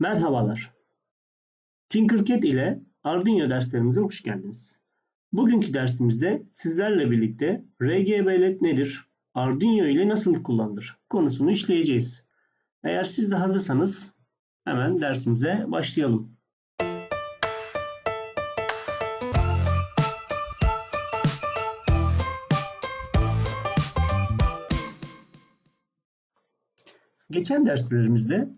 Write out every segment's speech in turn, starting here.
Merhabalar. Tinkercad ile Arduino derslerimize hoş geldiniz. Bugünkü dersimizde sizlerle birlikte RGB LED nedir, Arduino ile nasıl kullanılır konusunu işleyeceğiz. Eğer siz de hazırsanız hemen dersimize başlayalım. Geçen derslerimizde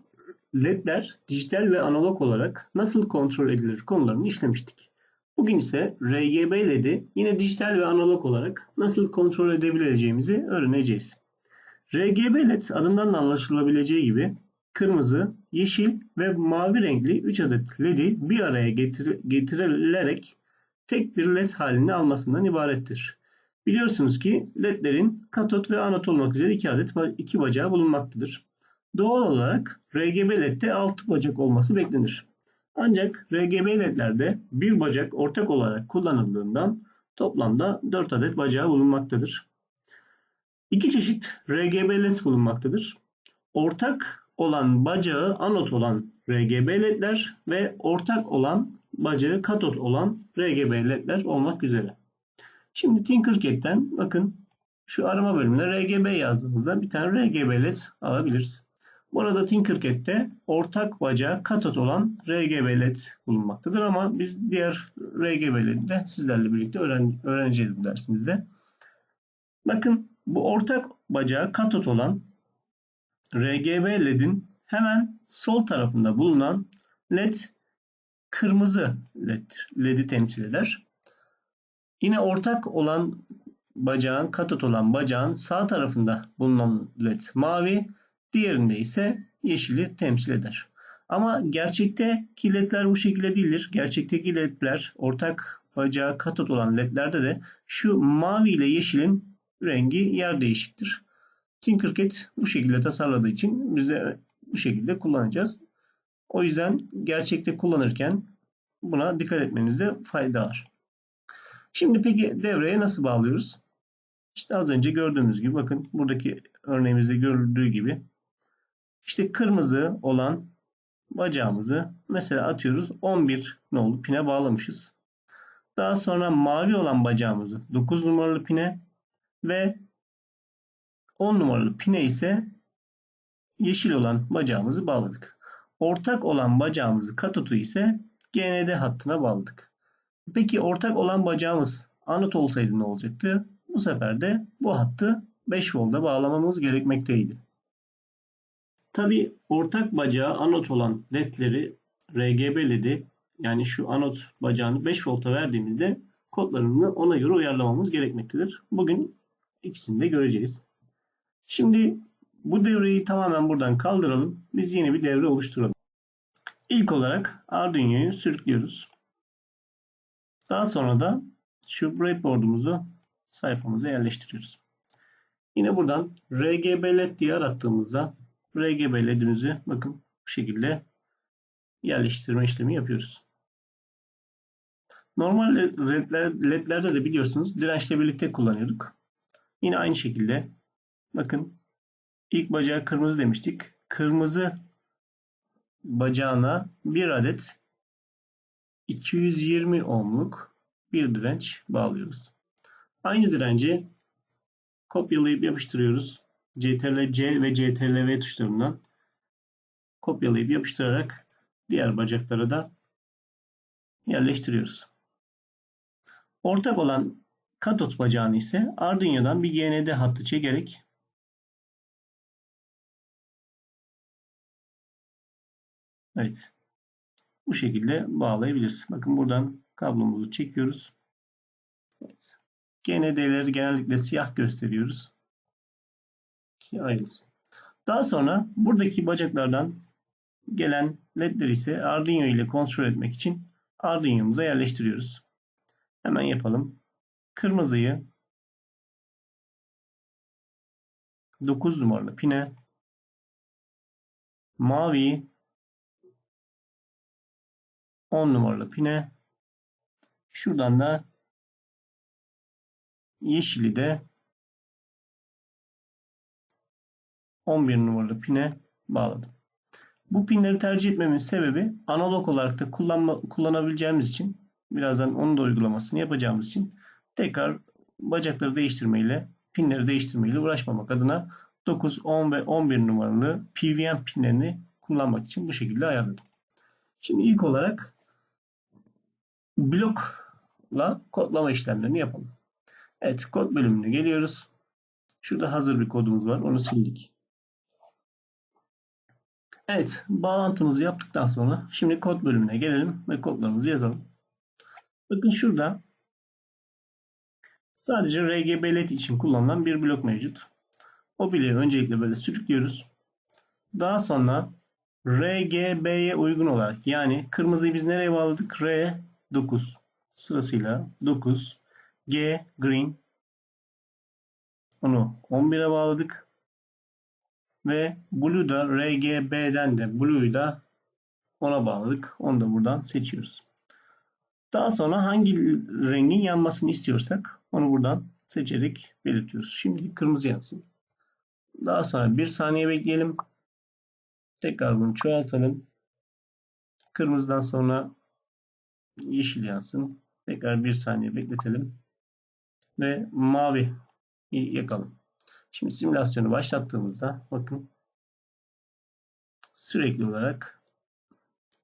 LED'ler dijital ve analog olarak nasıl kontrol edilir konularını işlemiştik. Bugün ise RGB LED'i yine dijital ve analog olarak nasıl kontrol edebileceğimizi öğreneceğiz. RGB LED adından da anlaşılabileceği gibi kırmızı, yeşil ve mavi renkli 3 adet LED'i bir araya getir getirilerek tek bir LED halini almasından ibarettir. Biliyorsunuz ki LED'lerin katot ve anot olmak üzere iki adet iki bacağı bulunmaktadır. Doğal olarak RGB LED'de 6 bacak olması beklenir. Ancak RGB LED'lerde bir bacak ortak olarak kullanıldığından toplamda 4 adet bacağı bulunmaktadır. İki çeşit RGB LED bulunmaktadır. Ortak olan bacağı anot olan RGB LED'ler ve ortak olan bacağı katot olan RGB LED'ler olmak üzere. Şimdi Tinkercad'den bakın şu arama bölümüne RGB yazdığımızda bir tane RGB LED alabiliriz. Burada Tinkercad'de ortak bacağı katot olan RGB LED bulunmaktadır ama biz diğer RGB LED'i de sizlerle birlikte öğren öğreneceğiz bu dersimizde. Bakın bu ortak bacağı katot olan RGB LED'in hemen sol tarafında bulunan LED kırmızı LED'dir. LED'i temsil eder. Yine ortak olan bacağın katot olan bacağın sağ tarafında bulunan LED mavi, Diğerinde ise yeşili temsil eder. Ama gerçekte ledler bu şekilde değildir. Gerçekteki ledler ortak bacağı katot olan ledlerde de şu mavi ile yeşilin rengi yer değişiktir. Tinkercad bu şekilde tasarladığı için biz de bu şekilde kullanacağız. O yüzden gerçekte kullanırken buna dikkat etmenizde fayda var. Şimdi peki devreye nasıl bağlıyoruz? İşte az önce gördüğümüz gibi bakın buradaki örneğimizde görüldüğü gibi işte kırmızı olan bacağımızı mesela atıyoruz 11 nolu pine bağlamışız. Daha sonra mavi olan bacağımızı 9 numaralı pine ve 10 numaralı pine ise yeşil olan bacağımızı bağladık. Ortak olan bacağımızı katotu ise GND hattına bağladık. Peki ortak olan bacağımız anot olsaydı ne olacaktı? Bu sefer de bu hattı 5 volta bağlamamız gerekmekteydi. Tabi ortak bacağı anot olan ledleri RGB ledi yani şu anot bacağını 5 volta verdiğimizde kodlarını ona göre uyarlamamız gerekmektedir. Bugün ikisini de göreceğiz. Şimdi bu devreyi tamamen buradan kaldıralım. Biz yeni bir devre oluşturalım. İlk olarak Arduino'yu sürüklüyoruz. Daha sonra da şu breadboard'umuzu sayfamıza yerleştiriyoruz. Yine buradan RGB LED diye arattığımızda RGB ledimizi bakın bu şekilde yerleştirme işlemi yapıyoruz. Normal ledlerde de biliyorsunuz dirençle birlikte kullanıyorduk. Yine aynı şekilde bakın ilk bacağı kırmızı demiştik. Kırmızı bacağına bir adet 220 ohmluk bir direnç bağlıyoruz. Aynı direnci kopyalayıp yapıştırıyoruz. CTRL-C ve CTRL-V tuşlarından kopyalayıp yapıştırarak diğer bacaklara da yerleştiriyoruz. Ortak olan katot bacağını ise Arduino'dan bir GND hattı çekerek Evet. Bu şekilde bağlayabiliriz. Bakın buradan kablomuzu çekiyoruz. Evet. GND'leri genellikle siyah gösteriyoruz ayrılsın. Daha sonra buradaki bacaklardan gelen ledleri ise Arduino ile kontrol etmek için Arduino'muza yerleştiriyoruz. Hemen yapalım. Kırmızıyı 9 numaralı pine mavi 10 numaralı pine şuradan da yeşili de 11 numaralı pine bağladım. Bu pinleri tercih etmemin sebebi analog olarak da kullanma, kullanabileceğimiz için birazdan onun da uygulamasını yapacağımız için tekrar bacakları değiştirmeyle pinleri değiştirmeyle uğraşmamak adına 9, 10 ve 11 numaralı PWM pinlerini kullanmak için bu şekilde ayarladım. Şimdi ilk olarak blokla kodlama işlemlerini yapalım. Evet kod bölümüne geliyoruz. Şurada hazır bir kodumuz var. Onu sildik. Evet bağlantımızı yaptıktan sonra şimdi kod bölümüne gelelim ve kodlarımızı yazalım. Bakın şurada sadece RGB LED için kullanılan bir blok mevcut. O bileği öncelikle böyle sürüklüyoruz. Daha sonra RGB'ye uygun olarak yani kırmızıyı biz nereye bağladık? R9 sırasıyla 9 G green onu 11'e bağladık. Ve Blue da RGB'den de Blue'yu da ona bağladık. Onu da buradan seçiyoruz. Daha sonra hangi rengin yanmasını istiyorsak onu buradan seçerek belirtiyoruz. Şimdi kırmızı yansın. Daha sonra bir saniye bekleyelim. Tekrar bunu çoğaltalım. Kırmızıdan sonra yeşil yansın. Tekrar bir saniye bekletelim. Ve mavi yakalım. Şimdi simülasyonu başlattığımızda bakın sürekli olarak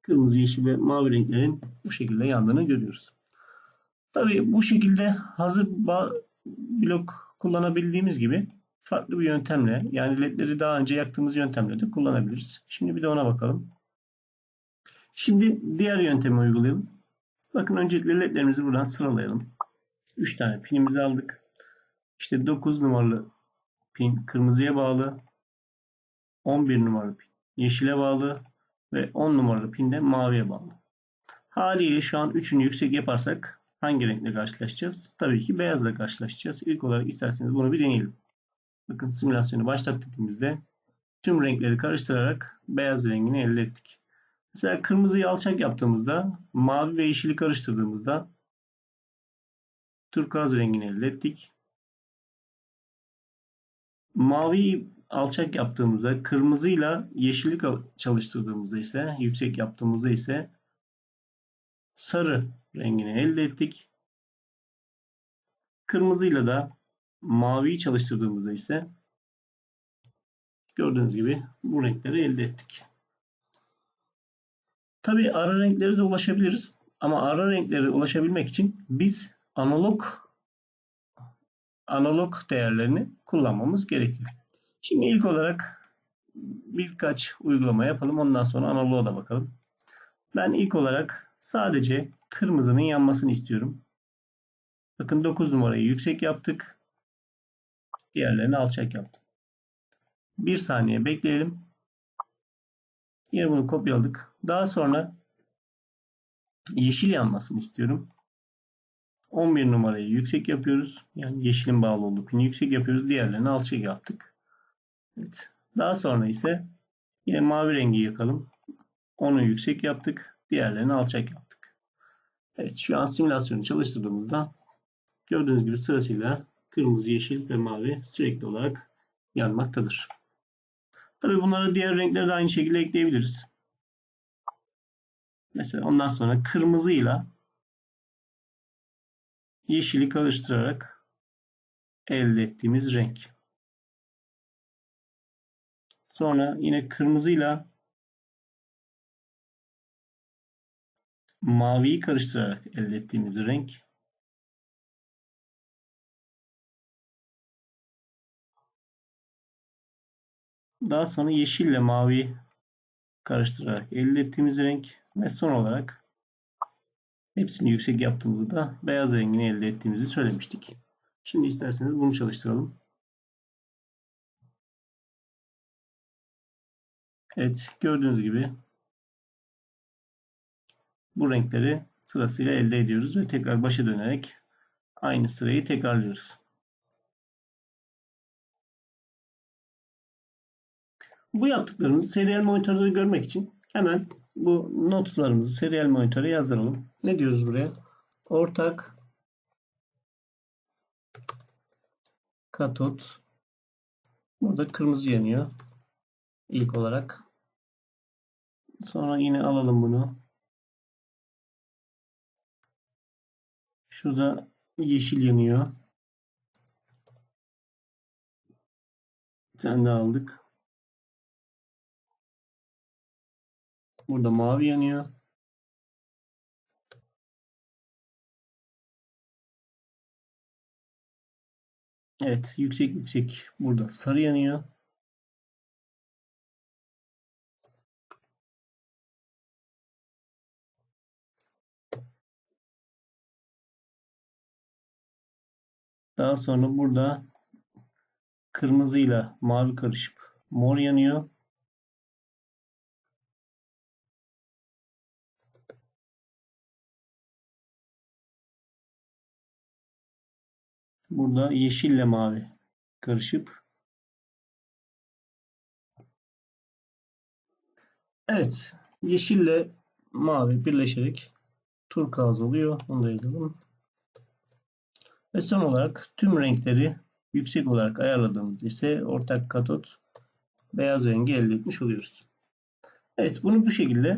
kırmızı, yeşil ve mavi renklerin bu şekilde yandığını görüyoruz. Tabii bu şekilde hazır blok kullanabildiğimiz gibi farklı bir yöntemle yani ledleri daha önce yaktığımız yöntemle de kullanabiliriz. Şimdi bir de ona bakalım. Şimdi diğer yöntemi uygulayalım. Bakın öncelikle ledlerimizi buradan sıralayalım. 3 tane pinimizi aldık. İşte 9 numaralı pin kırmızıya bağlı. 11 numaralı pin yeşile bağlı. Ve 10 numaralı pin de maviye bağlı. Haliyle şu an üçünü yüksek yaparsak hangi renkle karşılaşacağız? Tabii ki beyazla karşılaşacağız. İlk olarak isterseniz bunu bir deneyelim. Bakın simülasyonu başlattığımızda tüm renkleri karıştırarak beyaz rengini elde ettik. Mesela kırmızıyı alçak yaptığımızda mavi ve yeşili karıştırdığımızda turkuaz rengini elde ettik. Mavi alçak yaptığımızda kırmızıyla yeşili çalıştırdığımızda ise yüksek yaptığımızda ise sarı rengini elde ettik. Kırmızıyla da maviyi çalıştırdığımızda ise gördüğünüz gibi bu renkleri elde ettik. Tabi ara renkleri de ulaşabiliriz. Ama ara renkleri ulaşabilmek için biz analog analog değerlerini kullanmamız gerekiyor. Şimdi ilk olarak birkaç uygulama yapalım. Ondan sonra analoğa da bakalım. Ben ilk olarak sadece kırmızının yanmasını istiyorum. Bakın 9 numarayı yüksek yaptık. Diğerlerini alçak yaptım. Bir saniye bekleyelim. Yine bunu kopyaladık. Daha sonra yeşil yanmasını istiyorum. 11 numarayı yüksek yapıyoruz. Yani yeşilin bağlı olduğu pini yüksek yapıyoruz. Diğerlerini alçak yaptık. Evet. Daha sonra ise yine mavi rengi yakalım. Onu yüksek yaptık. Diğerlerini alçak yaptık. Evet şu an simülasyonu çalıştırdığımızda gördüğünüz gibi sırasıyla kırmızı, yeşil ve mavi sürekli olarak yanmaktadır. Tabii bunları diğer renkleri de aynı şekilde ekleyebiliriz. Mesela ondan sonra kırmızıyla yeşili karıştırarak elde ettiğimiz renk. Sonra yine kırmızıyla maviyi karıştırarak elde ettiğimiz renk. Daha sonra yeşille mavi karıştırarak elde ettiğimiz renk ve son olarak hepsini yüksek yaptığımızda beyaz rengini elde ettiğimizi söylemiştik. Şimdi isterseniz bunu çalıştıralım. Evet gördüğünüz gibi bu renkleri sırasıyla elde ediyoruz ve tekrar başa dönerek aynı sırayı tekrarlıyoruz. Bu yaptıklarımızı serial monitörde görmek için hemen bu notlarımızı serial monitöre yazdıralım. Ne diyoruz buraya? Ortak katot burada kırmızı yanıyor ilk olarak Sonra yine alalım bunu. Şurada yeşil yanıyor. Bir tane daha aldık. Burada mavi yanıyor. Evet, yüksek yüksek burada sarı yanıyor. Daha sonra burada kırmızıyla mavi karışıp mor yanıyor. Burada yeşille mavi karışıp Evet, yeşille mavi birleşerek turkuaz oluyor. Onu da yazalım. Ve son olarak tüm renkleri yüksek olarak ayarladığımız ise ortak katot beyaz rengi elde etmiş oluyoruz. Evet bunu bu şekilde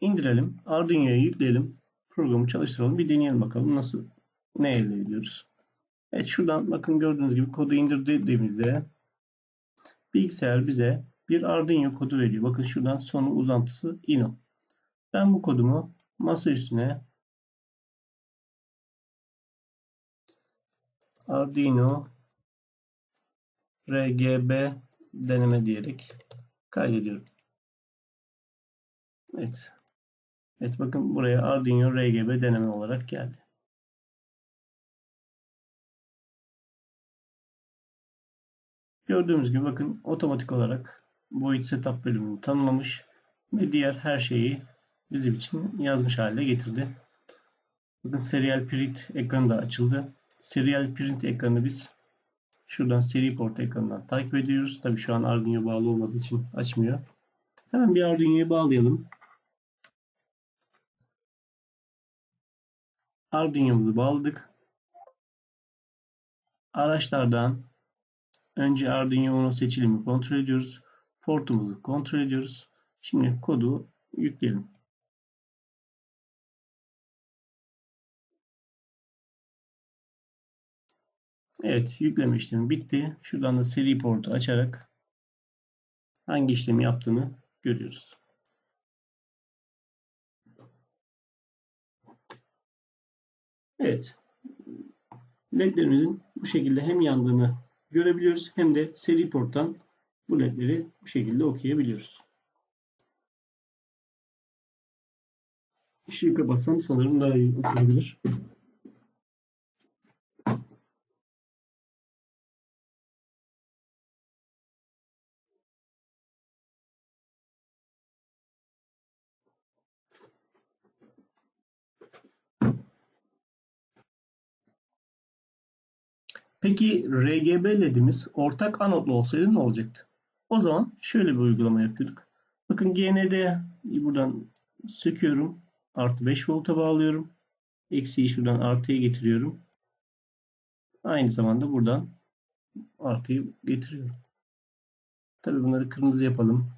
indirelim. Arduino'ya yükleyelim. Programı çalıştıralım. Bir deneyelim bakalım nasıl ne elde ediyoruz. Evet şuradan bakın gördüğünüz gibi kodu indir dediğimizde bilgisayar bize bir Arduino kodu veriyor. Bakın şuradan sonu uzantısı ino. Ben bu kodumu masa üstüne Arduino RGB deneme diyerek kaydediyorum. Evet. Evet bakın buraya Arduino RGB deneme olarak geldi. Gördüğümüz gibi bakın otomatik olarak boyut setup bölümünü tanımlamış ve diğer her şeyi bizim için yazmış hale getirdi. Bakın serial print ekranı da açıldı. Serial print ekranı biz şuradan seri port ekranından takip ediyoruz. Tabi şu an Arduino bağlı olmadığı için açmıyor. Hemen bir Arduino'yu bağlayalım. Arduino'muzu bağladık. Araçlardan önce Arduino Uno seçilimi kontrol ediyoruz. Portumuzu kontrol ediyoruz. Şimdi kodu yükleyelim. Evet yükleme işlemi bitti. Şuradan da seri portu açarak hangi işlemi yaptığını görüyoruz. Evet. LED'lerimizin bu şekilde hem yandığını görebiliyoruz hem de seri porttan bu ledleri bu şekilde okuyabiliyoruz. Işığı kapatsam sanırım daha iyi okuyabilir. Peki RGB ledimiz ortak anotlu olsaydı ne olacaktı? O zaman şöyle bir uygulama yapıyorduk. Bakın GND buradan söküyorum. Artı 5 volta bağlıyorum. Eksiği şuradan artıya getiriyorum. Aynı zamanda buradan artıyı getiriyorum. Tabi bunları kırmızı yapalım.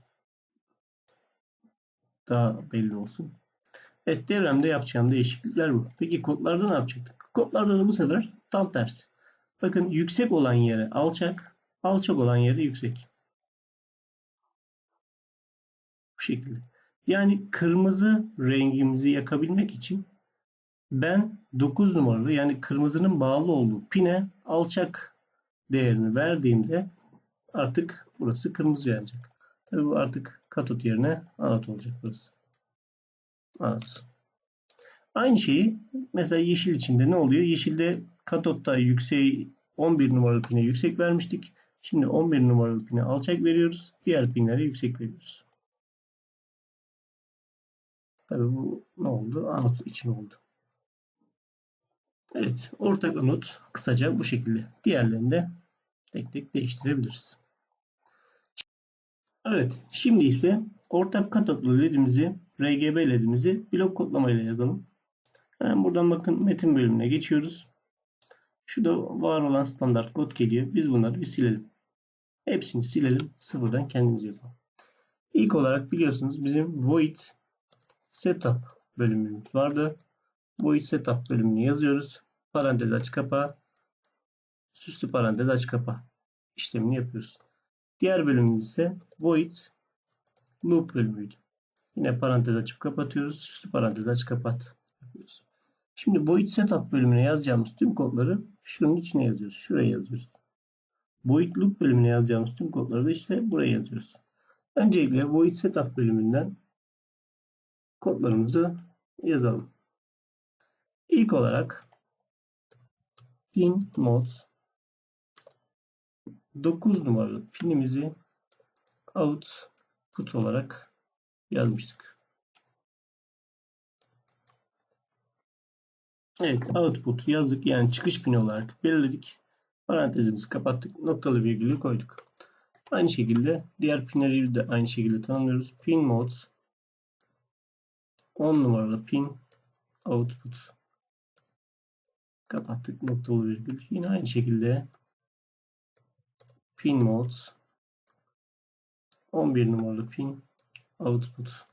Daha belli olsun. Evet devremde yapacağım değişiklikler bu. Peki kodlarda ne yapacaktık? Kodlarda da bu sefer tam tersi. Bakın yüksek olan yere alçak, alçak olan yere yüksek. Bu şekilde. Yani kırmızı rengimizi yakabilmek için ben 9 numaralı yani kırmızının bağlı olduğu pine alçak değerini verdiğimde artık burası kırmızı yanacak. Tabi bu artık katot yerine anot olacak burası. Anot. Aynı şeyi mesela yeşil içinde ne oluyor? Yeşilde katotta yükseği 11 numaralı pine yüksek vermiştik. Şimdi 11 numaralı pine alçak veriyoruz. Diğer pinlere yüksek veriyoruz. Tabii bu ne oldu? Anot için oldu. Evet. Ortak anot kısaca bu şekilde. Diğerlerini de tek tek değiştirebiliriz. Evet. Şimdi ise ortak katotlu ledimizi RGB ledimizi blok kodlamayla yazalım. Hemen buradan bakın metin bölümüne geçiyoruz. Şurada var olan standart kod geliyor. Biz bunları bir silelim. Hepsini silelim. Sıfırdan kendimiz yazalım. İlk olarak biliyorsunuz bizim void setup bölümümüz vardı. Void setup bölümünü yazıyoruz. Parantez aç kapa. Süslü parantez aç kapa işlemini yapıyoruz. Diğer bölümümüz ise void loop bölümüydü. Yine parantez açıp kapatıyoruz. Süslü parantez aç kapat yapıyoruz. Şimdi void setup bölümüne yazacağımız tüm kodları şunun içine yazıyoruz. Şuraya yazıyoruz. Void loop bölümüne yazacağımız tüm kodları da işte buraya yazıyoruz. Öncelikle void setup bölümünden kodlarımızı yazalım. İlk olarak pin mod 9 numaralı pinimizi output olarak yazmıştık. Evet output yazdık yani çıkış pini olarak belirledik. Parantezimizi kapattık. Noktalı virgülü koyduk. Aynı şekilde diğer pinleri de aynı şekilde tanımlıyoruz. Pin mode 10 numaralı pin output kapattık noktalı virgül. Yine aynı şekilde pin mode 11 numaralı pin output.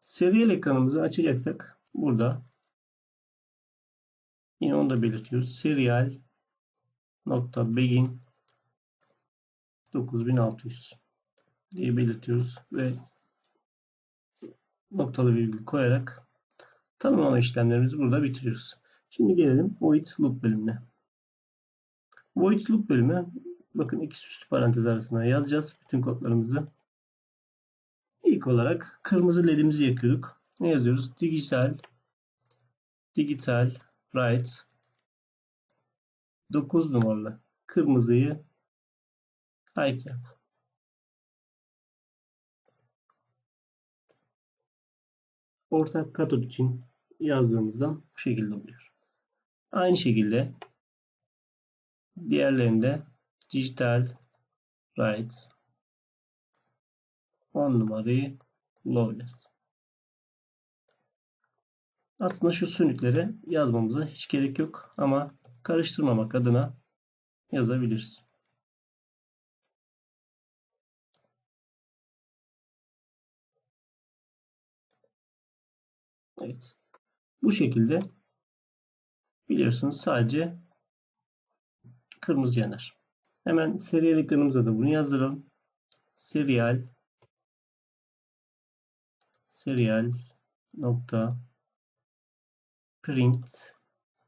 Serial ekranımızı açacaksak burada yine onu da belirtiyoruz. Serial nokta begin 9600 diye belirtiyoruz ve noktalı virgül koyarak tanımlama işlemlerimizi burada bitiriyoruz. Şimdi gelelim void loop bölümüne. Void loop bölümü bakın iki süslü parantez arasında yazacağız bütün kodlarımızı. İlk olarak kırmızı ledimizi yakıyorduk. Ne yazıyoruz? Digital digital write 9 numaralı kırmızıyı hike yap. Ortak katot için yazdığımızda bu şekilde oluyor. Aynı şekilde diğerlerinde digital write 10 numarayı lawless. Aslında şu sönükleri yazmamıza hiç gerek yok ama karıştırmamak adına yazabiliriz. Evet. Bu şekilde biliyorsunuz sadece kırmızı yanar. Hemen serial ekranımıza da bunu yazdıralım. Serial serial nokta print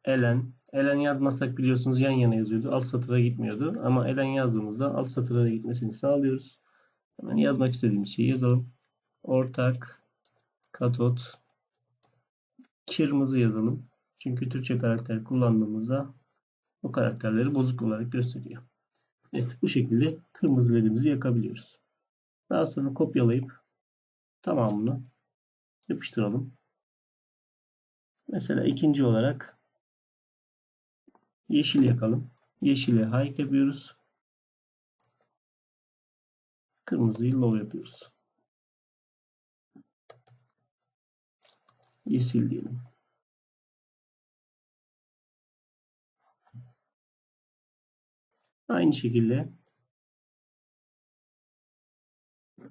elen elen yazmasak biliyorsunuz yan yana yazıyordu. Alt satıra gitmiyordu. Ama elen yazdığımızda alt satıra da gitmesini sağlıyoruz. Hemen yazmak istediğimiz şeyi yazalım. Ortak katot kırmızı yazalım. Çünkü Türkçe karakter kullandığımızda o karakterleri bozuk olarak gösteriyor. Evet bu şekilde kırmızı ledimizi yakabiliyoruz. Daha sonra kopyalayıp tamamını yapıştıralım. Mesela ikinci olarak yeşil yakalım. Yeşili high yapıyoruz. Kırmızıyı low yapıyoruz. Yeşil diyelim. Aynı şekilde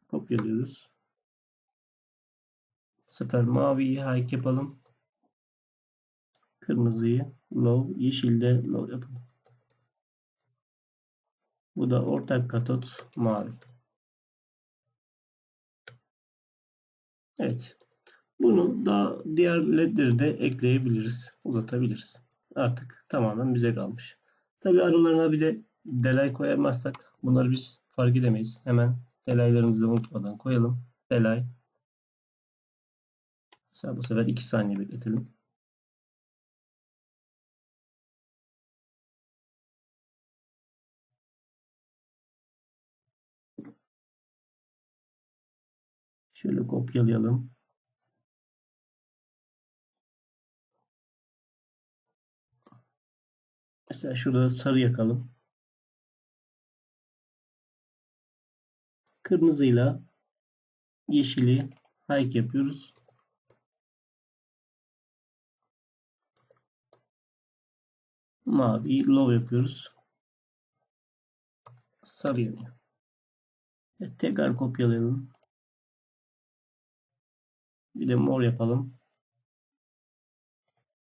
kopyalıyoruz. Bu sefer maviyi high yapalım. Kırmızıyı low, yeşilde low yapalım. Bu da ortak katot mavi. Evet. Bunu da diğer ledleri de ekleyebiliriz. Uzatabiliriz. Artık tamamen bize kalmış. Tabi aralarına bir de delay koyamazsak bunları biz fark edemeyiz. Hemen delaylarımızı da unutmadan koyalım. Delay. Mesela bu sefer 2 saniye bekletelim. Şöyle kopyalayalım. Mesela şurada sarı yakalım. Kırmızıyla yeşili hike yapıyoruz. Mavi low yapıyoruz. Sarı yanıyor. Evet, tekrar kopyalayalım. Bir de mor yapalım.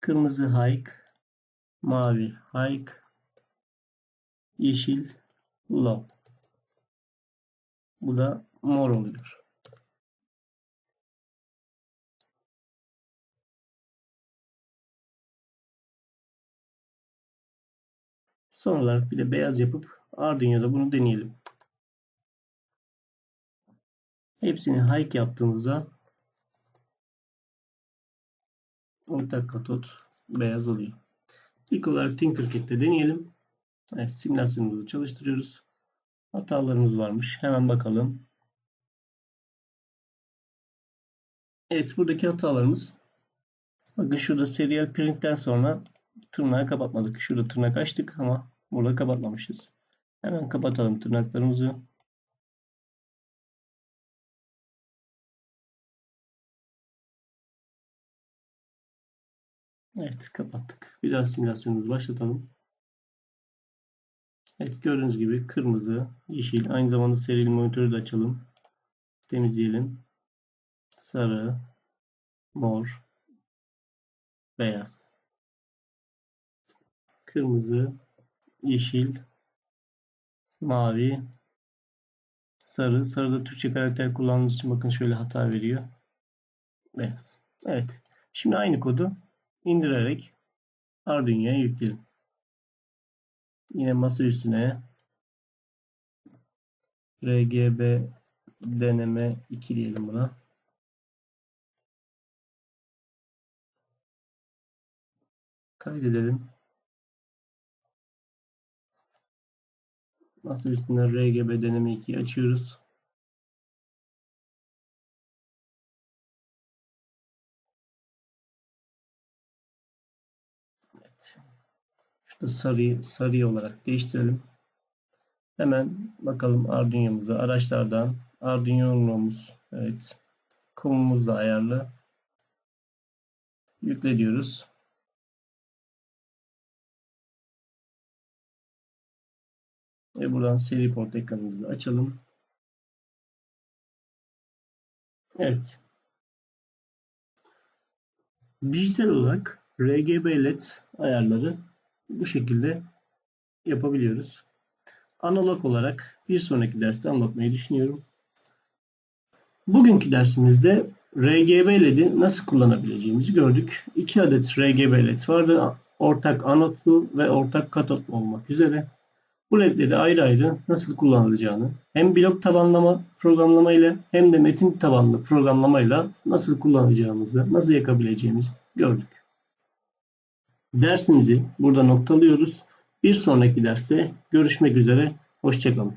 Kırmızı hike, mavi hike, yeşil low. Bu da mor oluyor. Son olarak bir de beyaz yapıp Arduino'da bunu deneyelim. Hepsini hike yaptığımızda ortak katot beyaz oluyor. İlk olarak Tinkercad'de deneyelim. Evet, simülasyonumuzu çalıştırıyoruz. Hatalarımız varmış. Hemen bakalım. Evet, buradaki hatalarımız bakın şurada serial print'ten sonra tırnağı kapatmadık. Şurada tırnak açtık ama burada kapatmamışız. Hemen kapatalım tırnaklarımızı. Evet kapattık. Bir daha simülasyonumuzu başlatalım. Evet gördüğünüz gibi kırmızı, yeşil. Aynı zamanda serili monitörü de açalım. Temizleyelim. Sarı, mor, beyaz. Kırmızı, yeşil, mavi, sarı. Sarıda Türkçe karakter kullandığımız için bakın şöyle hata veriyor. Beyaz. Evet. Şimdi aynı kodu indirerek Arduino'ya yükleyelim. Yine masa üstüne RGB deneme 2 diyelim buna. Kaydedelim. Masa üstüne RGB deneme 2'yi açıyoruz. Şurada sarıyı sarı olarak değiştirelim. Hemen bakalım Arduino'muza. Araçlardan Arduino'muz evet. Konumuz da ayarlı. Yükle diyoruz. Ve buradan seri port ekranımızı açalım. Evet. Dijital olarak RGB LED ayarları bu şekilde yapabiliyoruz. Analog olarak bir sonraki derste anlatmayı düşünüyorum. Bugünkü dersimizde RGB LED'i nasıl kullanabileceğimizi gördük. İki adet RGB LED vardı. Ortak anotlu ve ortak katotlu olmak üzere. Bu ledleri ayrı ayrı nasıl kullanılacağını hem blok tabanlama programlama ile hem de metin tabanlı programlamayla nasıl kullanacağımızı, nasıl yakabileceğimizi gördük. Dersimizi burada noktalıyoruz. Bir sonraki derste görüşmek üzere. Hoşçakalın.